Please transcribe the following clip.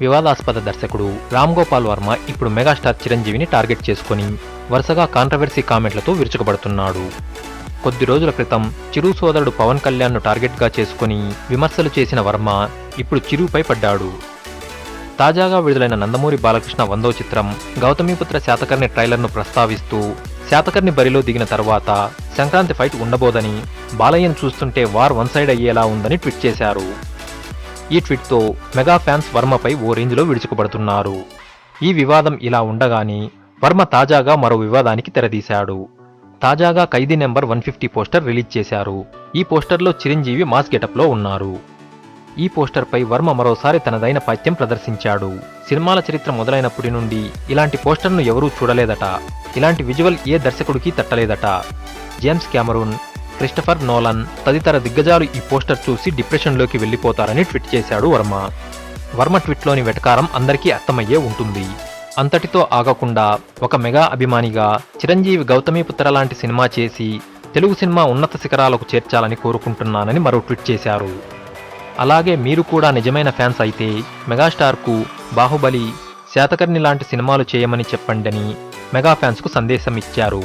వివాదాస్పద దర్శకుడు రామ్ గోపాల్ వర్మ ఇప్పుడు మెగాస్టార్ చిరంజీవిని టార్గెట్ చేసుకొని వరుసగా కాంట్రవర్సీ కామెంట్లతో విరుచుకుపడుతున్నాడు. కొద్ది రోజుల క్రితం చిరు సోదరుడు పవన్ కళ్యాణ్ను టార్గెట్గా చేసుకుని విమర్శలు చేసిన వర్మ ఇప్పుడు చిరుపై పడ్డాడు. తాజాగా విడుదలైన నందమూరి బాలకృష్ణ వందో చిత్రం గౌతమిపుత్ర శాతకర్ణి ట్రైలర్ను ప్రస్తావిస్తూ శాతకర్ణి బరిలో దిగిన తర్వాత సంక్రాంతి ఫైట్ ఉండబోదని బాలయ్యను చూస్తుంటే వార్ వన్ సైడ్ అయ్యేలా ఉందని ట్వీట్ చేశారు. ఈ ట్వీట్తో మెగా ఫ్యాన్స్ వర్మపై ఓ రేంజ్లో విడుచుకుపడుతున్నారు ఈ వివాదం ఇలా ఉండగానే వర్మ తాజాగా మరో వివాదానికి తెరదీశాడు. తాజాగా Khaidi number one fifty poster release చేశారు. ఈ పోస్టర్లో చిరంజీవి మాస్ గెటప్లో ఉన్నారు. ఈ పోస్టర్పై వర్మ మరోసారి తనదైన పైత్యం ప్రదర్శించాడు. సినిమాల చరిత్ర మొదలైనప్పటి నుండి ఇలాంటి పోస్టర్ను ఎవరూ చూడలేదట. ఇలాంటి విజువల్ ఏ దర్శకుడికి తట్టలేదట. జేమ్స్ క్యామరూన్ క్రిస్టఫర్ నోలన్ తదితర దిగ్గజాలు ఈ పోస్టర్ చూసి డిప్రెషన్లోకి వెళ్ళిపోతారని ట్వీట్ చేశాడు వర్మ. వర్మ ట్వీట్లోని వెటకారం అందరికీ అర్థమయ్యే ఉంటుంది. అంతటితో ఆగకుండా ఒక మెగా అభిమానిగా చిరంజీవి గౌతమిపుత్ర లాంటి సినిమా చేసి తెలుగు సినిమా ఉన్నత శిఖరాలకు చేర్చాలని కోరుకుంటున్నానని మరో ట్వీట్ చేశారు. అలాగే మీరు కూడా నిజమైన ఫ్యాన్స్ అయితే మెగాస్టార్కు బాహుబలి శాతకర్ణి లాంటి సినిమాలు చేయమని చెప్పండని మెగా ఫ్యాన్స్కు సందేశం ఇచ్చారు.